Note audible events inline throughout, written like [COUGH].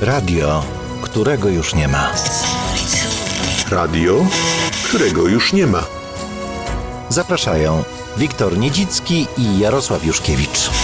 Radio, którego już nie ma. Radio, którego już nie ma. Zapraszają Wiktor Niedzicki i Jarosław Juszkiewicz.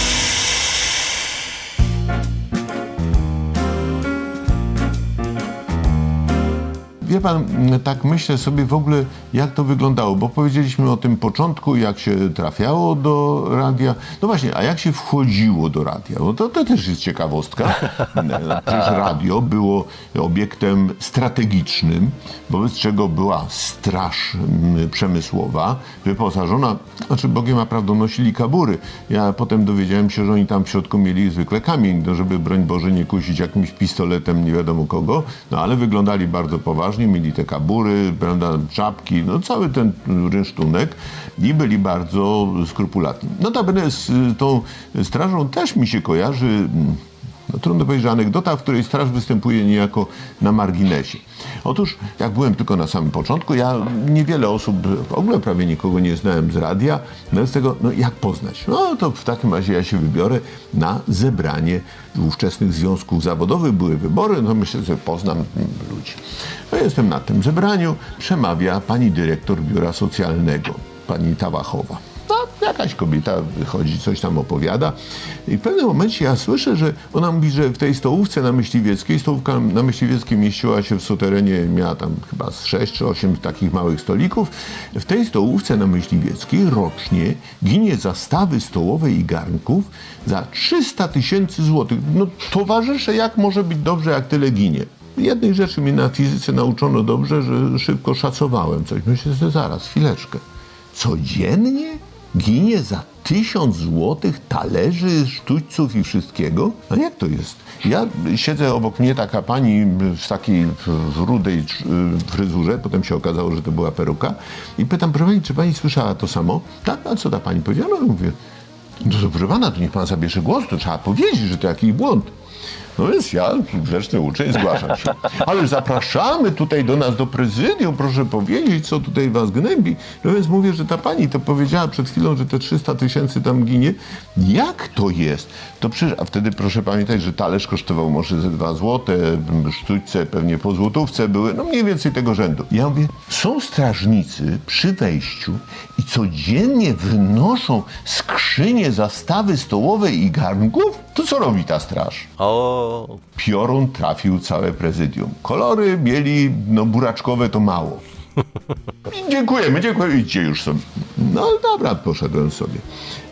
Wie pan, m, tak myślę sobie w ogóle, jak to wyglądało, bo powiedzieliśmy o tym początku, jak się trafiało do radia. No właśnie, a jak się wchodziło do radia? No to, to też jest ciekawostka. [LAUGHS] Przecież radio było obiektem strategicznym, wobec czego była straż m, przemysłowa, wyposażona, znaczy Bogiem a prawdą nosili kabury. Ja potem dowiedziałem się, że oni tam w środku mieli zwykle kamień, no żeby broń Boże nie kusić jakimś pistoletem nie wiadomo kogo, no ale wyglądali bardzo poważnie, mieli te kabury, prawda, czapki, no cały ten rynsztunek i byli bardzo skrupulatni. Notabene z tą strażą też mi się kojarzy mm, no, trudno powiedzieć, że anegdota, w której straż występuje niejako na marginesie. Otóż, jak byłem tylko na samym początku, ja niewiele osób, w ogóle prawie nikogo nie znałem z radia, no z tego, no jak poznać? No to w takim razie ja się wybiorę na zebranie ówczesnych związków zawodowych. Były wybory, no myślę, że poznam ludzi. No jestem na tym zebraniu, przemawia pani dyrektor biura socjalnego, pani Tawachowa. Jakaś kobieta wychodzi, coś tam opowiada i w pewnym momencie ja słyszę, że ona mówi, że w tej stołówce na Myśliwieckiej, stołówka na Myśliwieckiej mieściła się w suterenie, miała tam chyba z 6 czy 8 takich małych stolików. W tej stołówce na Myśliwieckiej rocznie ginie zastawy stołowe i garnków za 300 tysięcy złotych. No towarzysze, jak może być dobrze, jak tyle ginie? Jednej rzeczy mnie na fizyce nauczono dobrze, że szybko szacowałem coś. Myślę, że zaraz, chwileczkę codziennie ginie za tysiąc złotych talerzy, sztućców i wszystkiego? A jak to jest? Ja siedzę obok mnie taka pani w takiej rudej fryzurze, potem się okazało, że to była peruka i pytam, proszę pani, czy pani słyszała to samo? Tak, a co ta pani powiedziała? No mówię, no to proszę pana, to niech pan zabierze głos, to trzeba powiedzieć, że to jakiś błąd. No więc ja, grzeczny uczeń, zgłaszam się. Ale zapraszamy tutaj do nas, do prezydium, proszę powiedzieć, co tutaj was gnębi. No więc mówię, że ta pani to powiedziała przed chwilą, że te 300 tysięcy tam ginie. Jak to jest? To przecież, a wtedy proszę pamiętać, że talerz kosztował może ze 2 złote, sztućce pewnie po złotówce były, no mniej więcej tego rzędu. Ja mówię, są strażnicy przy wejściu i codziennie wynoszą skrzynie, zastawy stołowe i garnków? To co robi ta straż? O, piorun trafił całe prezydium. Kolory mieli, no buraczkowe to mało. Dziękujemy, dziękujemy, idźcie już sobie. No dobra, poszedłem sobie.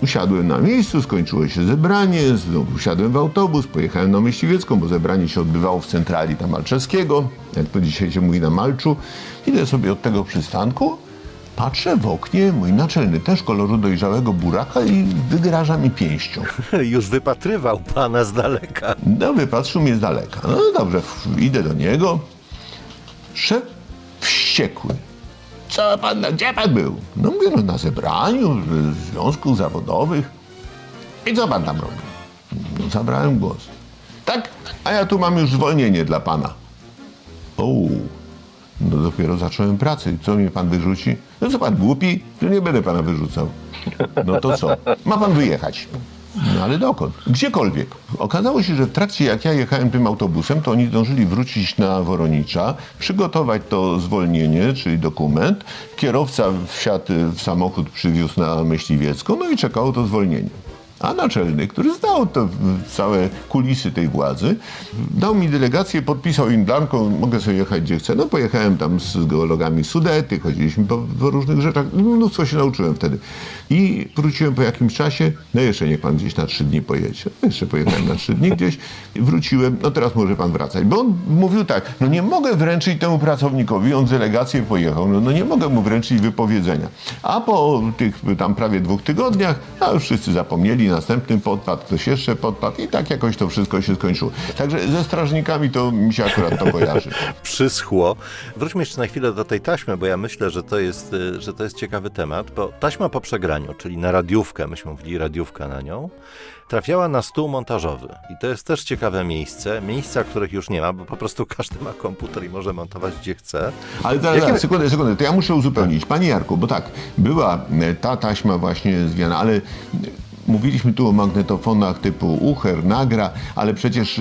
Usiadłem na miejscu, skończyło się zebranie, znowu usiadłem w autobus, pojechałem na Myśliwiecką, bo zebranie się odbywało w centrali tam Malczewskiego, jak to dzisiaj się mówi na Malczu. Idę sobie od tego przystanku, patrzę w oknie, mój naczelny też koloru dojrzałego buraka i wygraża mi pięścią. [LAUGHS] już wypatrywał pana z daleka. No, wypatrzył mnie z daleka. No dobrze, idę do niego. Szef wściekły. Co pan, gdzie pan był? No mówię, no na zebraniu z- związków zawodowych. I co pan tam robi? No, zabrałem głos. Tak, a ja tu mam już zwolnienie dla pana. O, no dopiero zacząłem pracę. I co mnie pan wyrzuci? No co pan głupi? To nie będę pana wyrzucał. No to co? Ma pan wyjechać. No ale dokąd? Gdziekolwiek. Okazało się, że w trakcie jak ja jechałem tym autobusem, to oni zdążyli wrócić na Woronicza, przygotować to zwolnienie, czyli dokument. Kierowca wsiadł w samochód, przywiózł na Myśliwiecką, no i czekało to zwolnienie. A naczelny, który znał w- całe kulisy tej władzy, dał mi delegację, podpisał im blanką, mogę sobie jechać gdzie chcę. No pojechałem tam z geologami Sudety, chodziliśmy po, po różnych rzeczach, mnóstwo się nauczyłem wtedy. I wróciłem po jakimś czasie, no jeszcze niech pan gdzieś na trzy dni pojedzie. No jeszcze pojechałem na trzy dni gdzieś, wróciłem, no teraz może pan wracać. Bo on mówił tak, no nie mogę wręczyć temu pracownikowi, on z delegację pojechał, no, no nie mogę mu wręczyć wypowiedzenia. A po tych tam prawie dwóch tygodniach, a już wszyscy zapomnieli, zrobili następny podpad, ktoś jeszcze podpadł i tak jakoś to wszystko się skończyło. Także ze strażnikami to mi się akurat to kojarzy. [LAUGHS] Przyschło. Wróćmy jeszcze na chwilę do tej taśmy, bo ja myślę, że to jest, y, że to jest ciekawy temat, bo taśma po przegraniu, czyli na radiówkę, myśmy mówili radiówka na nią, trafiała na stół montażowy. I to jest też ciekawe miejsce, miejsca, których już nie ma, bo po prostu każdy ma komputer i może montować gdzie chce. Ale teraz, Jakie- teraz sekundę, sekundę, to ja muszę uzupełnić. Panie Jarku, bo tak, była e, ta taśma właśnie zwiana, ale mówiliśmy tu o magnetofonach typu Ucher, Nagra, ale przecież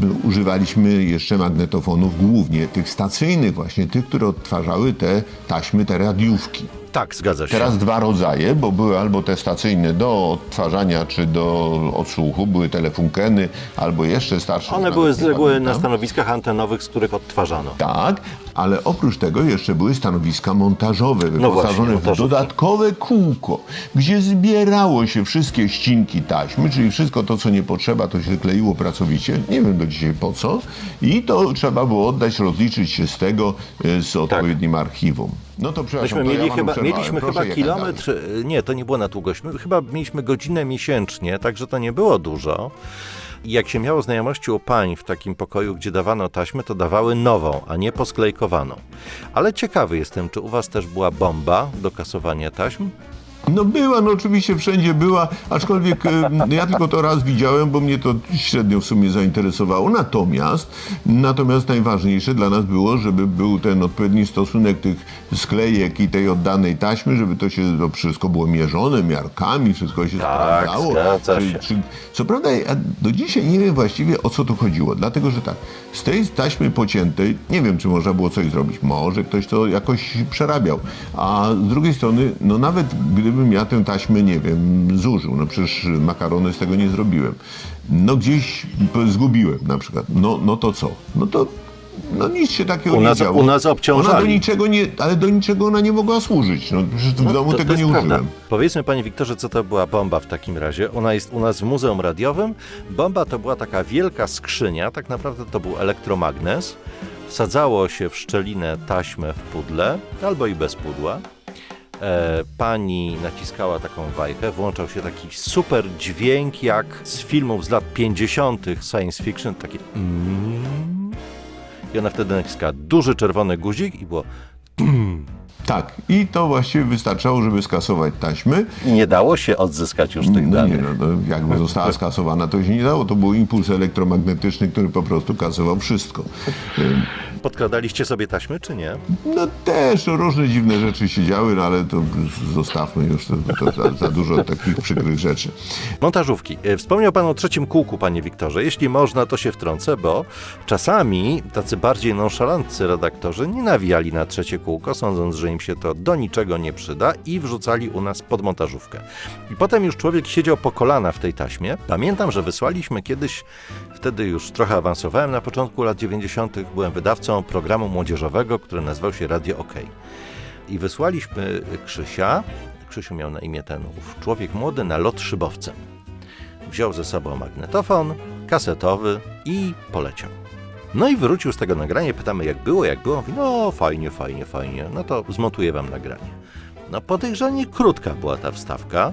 b- używaliśmy jeszcze magnetofonów głównie tych stacyjnych właśnie, tych, które odtwarzały te taśmy, te radiówki. Tak, zgadza się. Teraz dwa rodzaje, bo były albo te stacyjne do odtwarzania czy do odsłuchu, były telefunkeny, albo jeszcze starsze. One były z reguły na stanowiskach antenowych, z których odtwarzano. Tak, ale oprócz tego jeszcze były stanowiska montażowe, No właśnie, wyposażone w montażówki. dodatkowe kółko, gdzie zbierało się wszystkie ścinki taśmy, czyli wszystko to, co nie potrzeba, to się kleiło pracowicie, nie wiem do dzisiaj po co, i to trzeba było oddać, rozliczyć się z tego e, z odpowiednim archiwum. No to przepraszam, Myśmy to mieli ja chyba. Mieliśmy chyba kilometr, y, nie, to nie było na długość, my chyba mieliśmy godzinę miesięcznie, także to nie było dużo. I jak się miało znajomości u pań w takim pokoju, gdzie dawano taśmę, to dawały nową, a nie posklejkowaną. Ale ciekawy jestem, czy u was też była bomba do kasowania taśm? No była, no oczywiście wszędzie była, aczkolwiek e, ja tylko to raz widziałem, bo mnie to średnio w sumie zainteresowało. Natomiast, natomiast najważniejsze dla nas było, żeby był ten odpowiedni stosunek tych sklejek i tej oddanej taśmy, żeby to się to wszystko było mierzone miarkami, wszystko się Tak, sprawdzało. się. Czy, co prawda ja do dzisiaj nie wiem właściwie o co tu chodziło, dlatego że tak, z tej taśmy pociętej nie wiem, czy można było coś zrobić. Może ktoś to jakoś przerabiał. A z drugiej strony, no nawet ja tę taśmę, nie wiem, zużył, no przecież makarony z tego nie zrobiłem. No gdzieś zgubiłem na przykład. No, no to co? No to no nic się takiego U nas- nie działo. u nas obciążali. Ona do niczego nie, ale do niczego ona nie mogła służyć. No przecież w domu to, tego to nie prawda. użyłem. Powiedzmy, panie Wiktorze, co to była bomba w takim razie. Ona jest u nas w Muzeum Radiowym. Bomba to była taka wielka skrzynia, tak naprawdę to był elektromagnes. Wsadzało się w szczelinę taśmę w pudle, albo i bez pudła. E, pani naciskała taką wajchę, włączał się taki super dźwięk jak z filmów z lat 50. science fiction, takie mm. i ona wtedy naciskała duży czerwony guzik i było [CLEARS THROAT] Tak, i to właściwie wystarczało, żeby skasować taśmy. i nie dało się odzyskać już tych No nie, danych. no, no, jakby została [LAUGHS] skasowana, to się nie dało. To był impuls elektromagnetyczny, który po prostu kasował wszystko. [LAUGHS] Podkradaliście sobie taśmy, czy nie? No też no, różne dziwne rzeczy się działy, no, ale to zostawmy już, to, to za, za dużo takich przykrych rzeczy. Montażówki. E, Wspomniał Pan o trzecim kółku, Panie Wiktorze. Jeśli można, to się wtrącę, bo czasami tacy bardziej nonszalantcy redaktorzy nie nawijali na trzecie kółko, sądząc, że im się to do niczego nie przyda i wrzucali u nas pod montażówkę. I potem już człowiek siedział po kolana w tej taśmie. Pamiętam, że wysłaliśmy kiedyś, wtedy już trochę awansowałem, na początku lat 90. byłem wydawcą programu młodzieżowego, który nazywał się Radio OK. I wysłaliśmy Krzysia, Krzysiu miał na imię ten ów człowiek młody, na lot szybowcem. Wziął ze sobą magnetofon, kasetowy i poleciał. No i wrócił z tego nagrania, pytamy jak było, jak było. Mówi, no fajnie, fajnie, fajnie, no to zmontuję wam nagranie. No podejrzanie krótka była ta wstawka,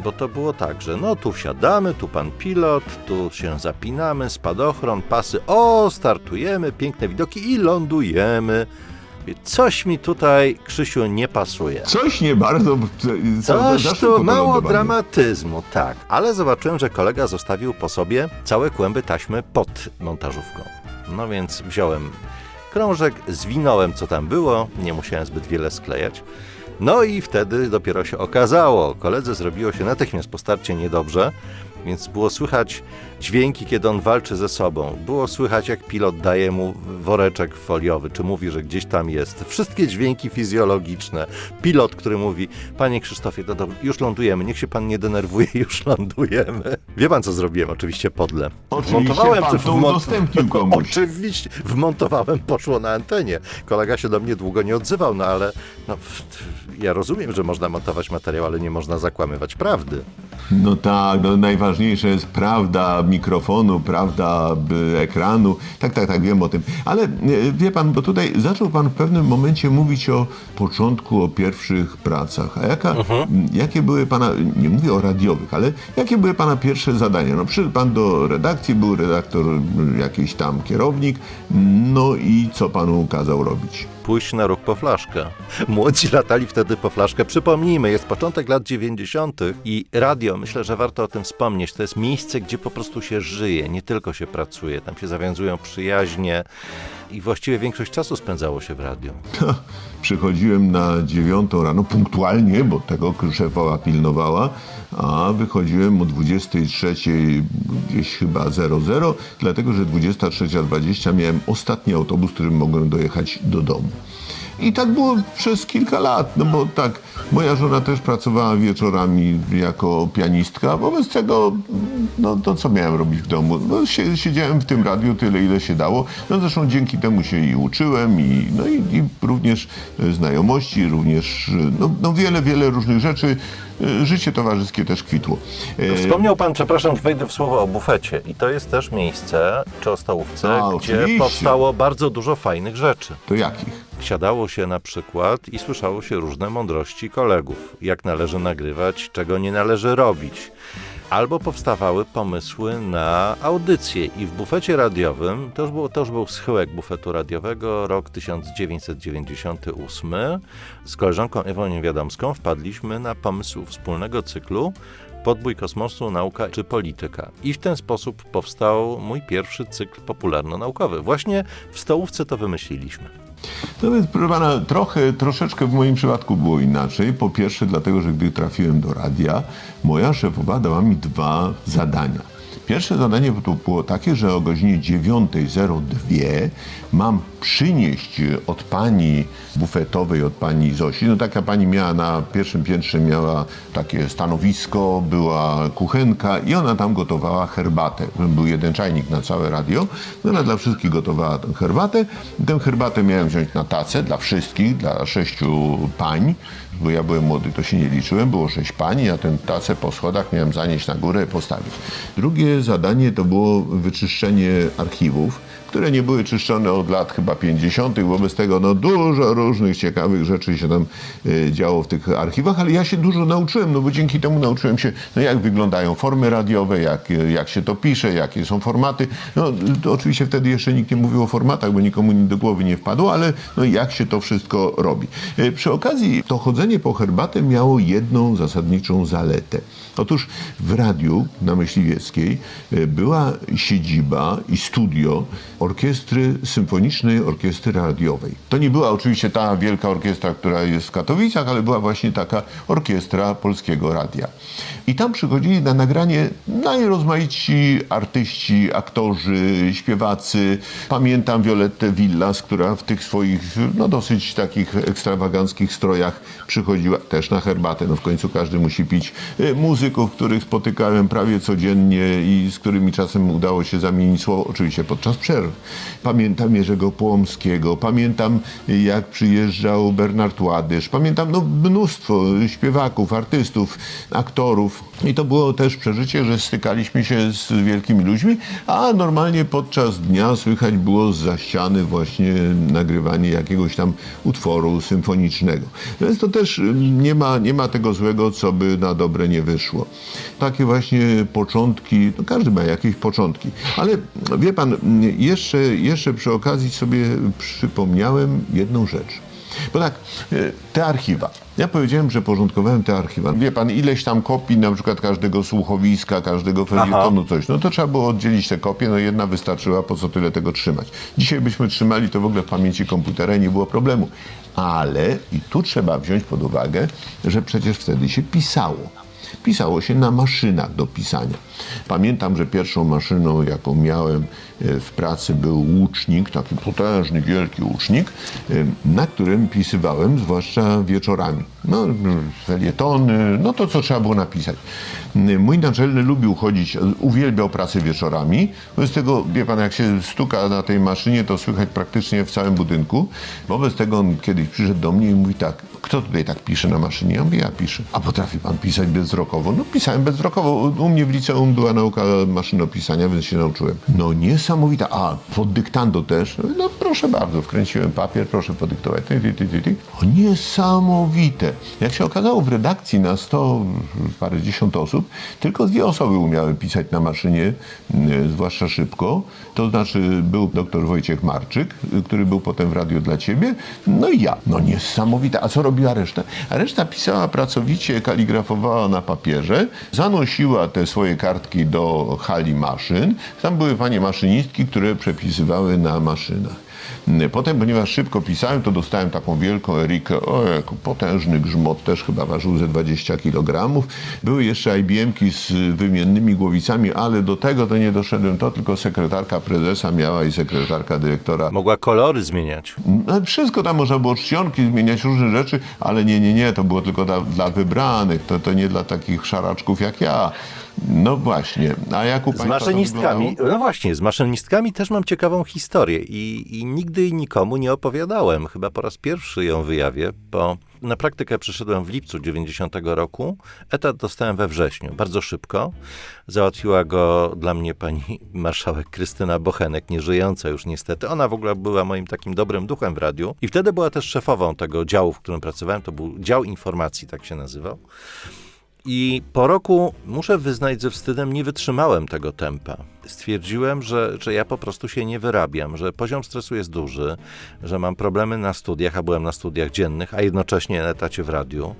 bo to było tak, że no tu wsiadamy, tu pan pilot, tu się zapinamy, spadochron, pasy, o startujemy, piękne widoki i lądujemy. Coś mi tutaj, Krzysiu, nie pasuje. Coś nie bardzo... Coś tu mało dramatyzmu, tak. Ale zobaczyłem, że kolega zostawił po sobie całe kłęby taśmy pod montażówką. No więc wziąłem krążek, zwinąłem co tam było, nie musiałem zbyt wiele sklejać. No i wtedy dopiero się okazało, koledze zrobiło się natychmiast po starcie niedobrze, więc było słychać dźwięki, kiedy on walczy ze sobą. Było słychać, jak pilot daje mu woreczek foliowy, czy mówi, że gdzieś tam jest. Wszystkie dźwięki fizjologiczne. Pilot, który mówi, panie Krzysztofie, to, to już lądujemy, niech się pan nie denerwuje, [LAUGHS] już lądujemy. Wie pan, co zrobiłem? Oczywiście podle. Oczywiście pan to udostępnił [LAUGHS] komuś. Oczywiście, wmontowałem, poszło na antenie. Kolega się do mnie długo nie odzywał, no ale no, ja rozumiem, że można montować materiał, ale nie można zakłamywać prawdy. No tak, no najważniejsze jest prawda mikrofonu, prawda ekranu. Tak, tak, tak, wiem o tym. Ale e, wie pan, bo tutaj zaczął pan w pewnym momencie mówić o początku, o pierwszych pracach. A jaka, m, jakie były pana, nie mówię o radiowych, ale jakie były pana pierwsze zadania? No przyszedł pan do redakcji, był redaktor, jakiś tam kierownik, no i co panu kazał robić? Pójść na ruch po flaszkę. Młodzi latali wtedy po flaszkę. Przypomnijmy, jest początek lat 90. i radio, myślę, że warto o tym wspomnieć. To jest miejsce, gdzie po prostu się żyje, nie tylko się pracuje. Tam się zawiązują przyjaźnie i właściwie większość czasu spędzało się w radiu. Przychodziłem na dziewiątą rano, punktualnie, bo tego szefowa pilnowała, a wychodziłem o 23 gdzieś chyba 00, dlatego że 23.20 miałem ostatni autobus, którym mogłem dojechać do domu. I tak było przez kilka lat, no bo tak, moja żona też pracowała wieczorami jako pianistka, wobec tego, no to co miałem robić w domu? No, sie- siedziałem w tym radiu tyle, ile się dało, no zresztą dzięki temu się i uczyłem, i, no i, i również znajomości, również, no, no wiele, wiele różnych rzeczy. E, Życie towarzyskie też kwitło. E, Wspomniał pan, przepraszam, że wejdę w słowo o bufecie. I to jest też miejsce, czy o stołówce, gdzie oczywiście. powstało bardzo dużo fajnych rzeczy. To jakich? Siadało się na przykład i słyszało się różne mądrości kolegów, jak należy nagrywać, czego nie należy robić. Albo powstawały pomysły na audycje i w bufecie radiowym, to już, było, to już był schyłek bufetu radiowego, rok 1998, z koleżanką Ewą Niewiadomską wpadliśmy na pomysł wspólnego cyklu Podbój kosmosu, nauka czy polityka. I w ten sposób powstał mój pierwszy cykl popularno-naukowy. Właśnie w stołówce to wymyśliliśmy. No więc, proszę pana, trochę, troszeczkę w moim przypadku było inaczej. Po pierwsze, dlatego, że gdy trafiłem do radia, moja szefowa dała mi dwa zadania. Pierwsze zadanie było takie, że o godzinie 9.02 mam przynieść od pani bufetowej, od pani Zosi. No taka pani miała na pierwszym piętrze miała takie stanowisko, była kuchenka i ona tam gotowała herbatę. Był jeden czajnik na całe radio. No ona dla wszystkich gotowała tę herbatę. Tę herbatę miałem wziąć na tacę dla wszystkich, dla sześciu pań, bo ja byłem młody, to się nie liczyłem. Było sześć pań, ja tę tacę po schodach miałem zanieść na górę i postawić. Drugie zadanie to było wyczyszczenie archiwów które nie były czyszczone od lat chyba 50. Wobec tego no, dużo różnych ciekawych rzeczy się tam e, działo w tych archiwach, ale ja się dużo nauczyłem, no bo dzięki temu nauczyłem się, no, jak wyglądają formy radiowe, jak, e, jak się to pisze, jakie są formaty. No, oczywiście wtedy jeszcze nikt nie mówił o formatach, bo nikomu do głowy nie wpadło, ale no, jak się to wszystko robi. E, Przy okazji to chodzenie po herbatę miało jedną zasadniczą zaletę. Otóż w radiu na Myśliwieckiej była siedziba i studio orkiestry symfonicznej, orkiestry radiowej. To nie była oczywiście ta wielka orkiestra, która jest w Katowicach, ale była właśnie taka orkiestra Polskiego Radia. I tam przychodzili na nagranie najrozmaici artyści, aktorzy, śpiewacy. Pamiętam Violettę Villas, która w tych swoich no, dosyć takich ekstrawaganckich strojach przychodziła też na herbatę. No w końcu każdy musi pić. E, Muzyków, których spotykałem prawie codziennie i z którymi czasem udało się zamienić słowo, oczywiście podczas przerw. Pamiętam Jerzego Płomskiego, pamiętam jak przyjeżdżał Bernard Ładysz, pamiętam no, mnóstwo śpiewaków, artystów, aktorów. I to było też przeżycie, że stykaliśmy się z wielkimi ludźmi, a normalnie podczas dnia słychać było za ściany właśnie nagrywanie jakiegoś tam utworu symfonicznego. Więc to też nie ma, nie ma tego złego, co by na dobre nie wyszło. Takie właśnie początki, no każdy ma jakieś początki, ale wie pan, jeszcze, jeszcze przy okazji sobie przypomniałem jedną rzecz. Bo tak, e, te archiwa. Ja powiedziałem, że porządkowałem te archiwa. Wie pan, ileś tam kopii, na przykład każdego słuchowiska, każdego felietonu, coś. No to trzeba było oddzielić te kopie, no jedna wystarczyła, po co tyle tego trzymać. Dzisiaj byśmy trzymali to w ogóle w pamięci komputera i nie było problemu. Ale i tu trzeba wziąć pod uwagę, że przecież wtedy się pisało. Pisało się na maszynach do pisania. Pamiętam, że pierwszą maszyną, jaką miałem e, w pracy, był łucznik, taki potężny, wielki łucznik, e, na którym pisywałem, zwłaszcza wieczorami. No, felietony, no to co trzeba było napisać. Mój naczelny lubił chodzić, uwielbiał pracę wieczorami. Wobec tego, wie pan, jak się stuka na tej maszynie, to słychać praktycznie w całym budynku. Wobec tego on kiedyś przyszedł do mnie i mówi tak, kto tutaj tak pisze na maszynie? Ja mówię, ja piszę. A potrafi pan pisać bezwzrokowo? No pisałem bezwzrokowo. U mnie w liceum była nauka maszynopisania, więc się nauczyłem. No niesamowita. A, pod dyktando też. No proszę bardzo, wkręciłem papier, proszę podyktować. Ty, ty, ty, ty, ty. O, niesamowite. Jak się okazało w redakcji na sto parędziesiąt osób, tylko dwie osoby umiały pisać na maszynie, y, zwłaszcza szybko. To znaczy był doktor Wojciech Marczyk, y, który był potem w Radiu dla Ciebie, no i ja. No niesamowite. A co robiła reszta? A reszta pisała pracowicie, kaligrafowała na papierze, zanosiła te swoje kartki do hali maszyn. Tam były panie maszynistki, które przepisywały na maszynach. Potem, ponieważ szybko pisałem, to dostałem taką wielką Erikę, o jak potężny grzmot, też chyba ważył ze 20 kg. Były jeszcze IBM-ki z wymiennymi głowicami, ale do tego to nie doszedłem, to tylko sekretarka prezesa miała i sekretarka dyrektora. Mogła kolory zmieniać. No, wszystko tam można było czcionki zmieniać, różne rzeczy, ale nie, nie, nie, to było tylko dla, dla wybranych, to, to nie dla takich szaraczków jak ja. No właśnie, a jak u Z państwa maszynistkami, no właśnie, z maszynistkami też mam ciekawą historię i, i nigdy nikomu nie opowiadałem. Chyba po raz pierwszy ją wyjawię, bo na praktykę przyszedłem w lipcu 90 roku. Etat dostałem we wrześniu, bardzo szybko. Załatwiła go dla mnie pani marszałek Krystyna Bochenek, nieżyjąca już niestety. Ona w ogóle była moim takim dobrym duchem w radiu i wtedy była też szefową tego działu, w którym pracowałem. To był dział informacji, tak się nazywał. I po roku, muszę wyznać ze wstydem, nie wytrzymałem tego tempa. Stwierdziłem, że, że ja po prostu się nie wyrabiam, że poziom stresu jest duży, że mam problemy na studiach, a byłem na studiach dziennych, a jednocześnie na etacie w radiu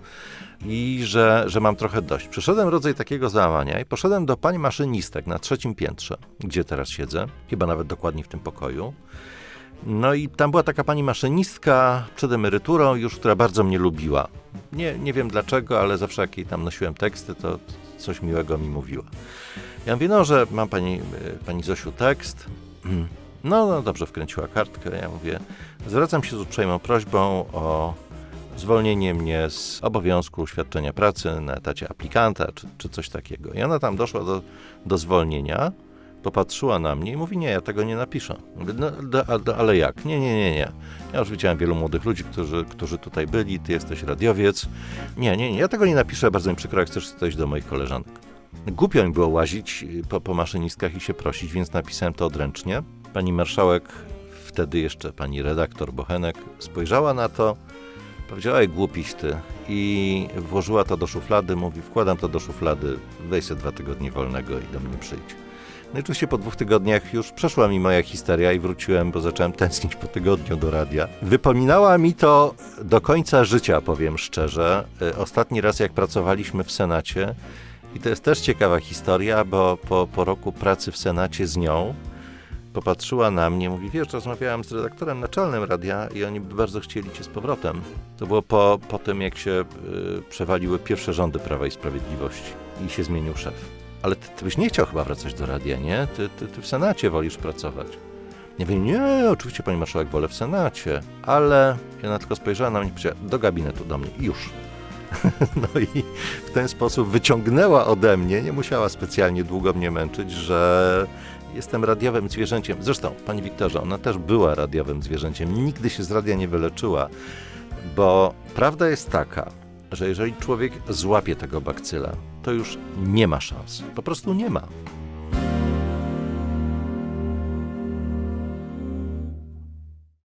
i że, że mam trochę dość. Przyszedłem rodzaj takiego załamania i poszedłem do pani maszynistek na trzecim piętrze, gdzie teraz siedzę, chyba nawet dokładnie w tym pokoju. No i tam była taka pani maszynistka przed emeryturą już, która bardzo mnie lubiła. Nie, nie wiem dlaczego, ale zawsze jak jej tam nosiłem teksty, to coś miłego mi mówiła. Ja mówię, no, że mam pani, y, pani Zosiu tekst. [CLEARS THROAT] No, no dobrze, wkręciła kartkę. Ja mówię, zwracam się z uprzejmą prośbą o zwolnienie mnie z obowiązku świadczenia pracy na etacie aplikanta, czy, czy coś takiego. I ona tam doszła do, do zwolnienia, popatrzyła na mnie i mówi, nie, ja tego nie napiszę. No, do, a- do, ale jak? Nie, nie, nie, nie. Ja już widziałem wielu młodych ludzi, którzy, którzy tutaj byli, ty jesteś radiowiec. Nie, nie, nie, ja tego nie napiszę, bardzo mi przykro, jak chcesz coś do moich koleżanek. Głupio mi było łazić y, po, po maszynistkach i się prosić, więc napisałem to odręcznie. Pani marszałek, wtedy jeszcze pani redaktor Bochenek, spojrzała na to, powiedziała, ej, głupiś ty. I włożyła to do szuflady, mówi, wkładam to do szuflady, weź sobie dwa tygodnie wolnego i do mnie przyjdź. No i oczywiście po dwóch tygodniach już przeszła mi moja historia i wróciłem, bo zacząłem tęsknić po tygodniu do radia. Wypominała mi to do końca życia, powiem szczerze. Y, Ostatni raz, jak pracowaliśmy w Senacie, i to jest też ciekawa historia, bo po, po roku pracy w Senacie z nią, popatrzyła na mnie, mówi, wiesz, rozmawiałem z redaktorem naczelnym radia i oni by bardzo chcieli cię z powrotem. To było po, po tym, jak się y, przewaliły pierwsze rządy Prawa i Sprawiedliwości i się zmienił szef. Ale ty, ty byś nie chciał chyba wracać do radia, nie? Ty, ty, ty w Senacie wolisz pracować. Nie wiem, nie, oczywiście pani marszałek wolę w Senacie, ale i ona tylko spojrzała na mnie i do gabinetu do mnie już. [LAUGHS] No i w ten sposób wyciągnęła ode mnie, nie musiała specjalnie długo mnie męczyć, że jestem radiowym zwierzęciem. Zresztą, pani Wiktorze, ona też była radiowym zwierzęciem, nigdy się z radia nie wyleczyła, bo prawda jest taka, że jeżeli człowiek złapie tego bakcyla, to już nie ma szans. Po prostu nie ma.